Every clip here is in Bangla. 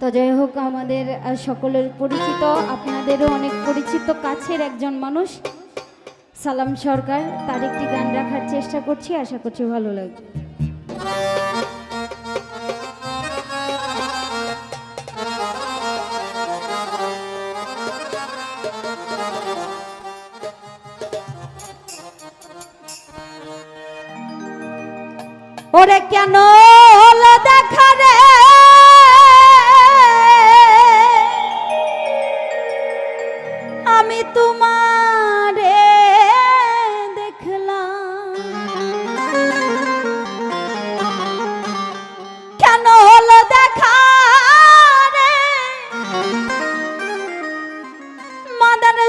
তো যাই হোক, আমাদের সকলের পরিচিত, আপনাদেরও অনেক পরিচিত, কাছের একজন মানুষ। সালাম সরকার, তার একটি গান রাখার চেষ্টা করছি, আশা করছি ভালো লাগবে। ওরে কেন হলো দেখা রে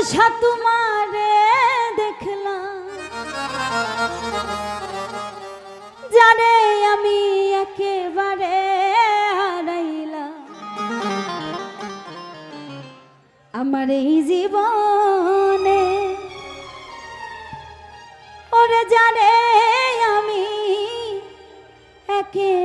শাহ তোমারে দেখলাম। জানে আমি একেবারে হারাইলাম। আমার এই জীবনে ওরে জানে আমি একেবারে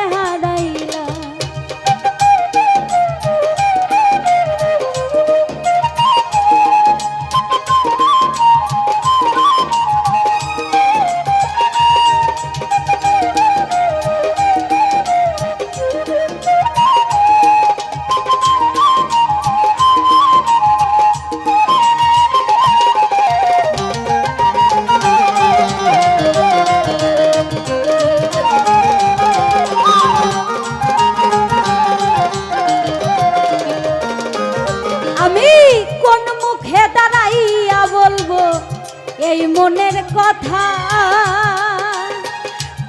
এই মনের কথা।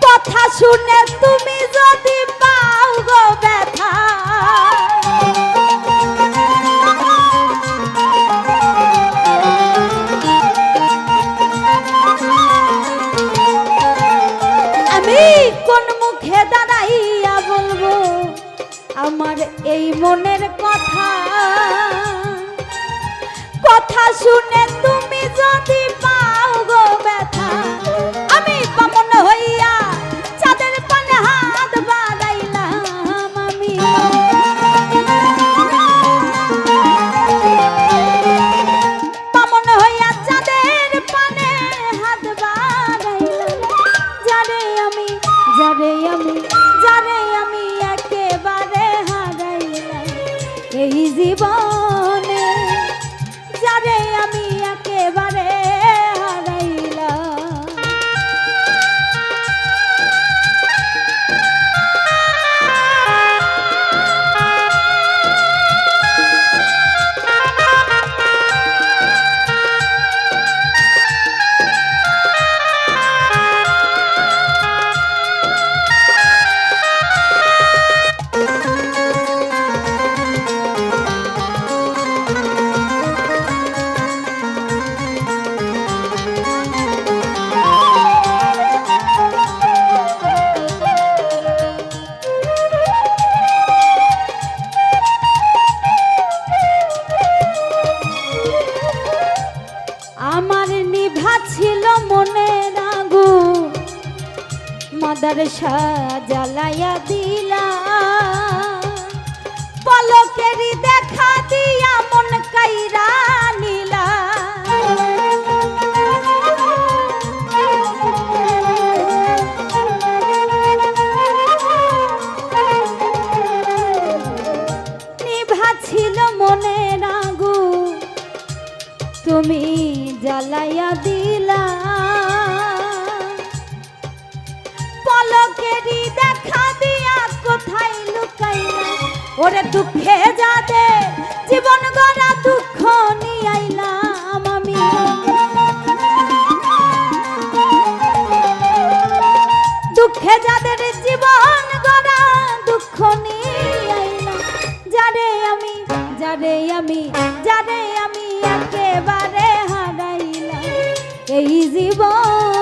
কথা শুনে তুমি যদি পাও গো ব্যথা। আমি কোন মুখে দাঁড়াইয়া বলব, আমার এই মনের কথা। কথা শুনে তুমি যদি পাও মাদার জ্বালাইয়া ওরে দুঃখে যাতে জীবন গড়া দুঃখ নিয়ে আইলাম আমি। দুঃখে যাদের জীবন গড়া দুঃখ নিয়ে আইলা যারে আমি যারে আমি যারে আমি একেবারে হারাইলাম, এই জীবনে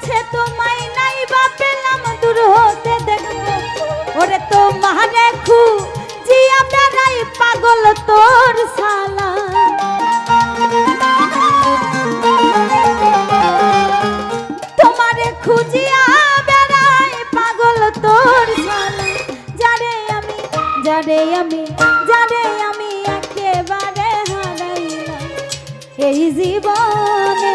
কাছে তোমায় নাই বা পেলাম দূর হতে দেখব ওরে তোমারে খু, জিয়া বেড়াই পাগল তোর সালা তোমারে খুঁজিয়া বেড়াই পাগল তোর সালা যারে আমি যারে আমি যারে আমি একেবারে হারাইলাম। এই জীবনে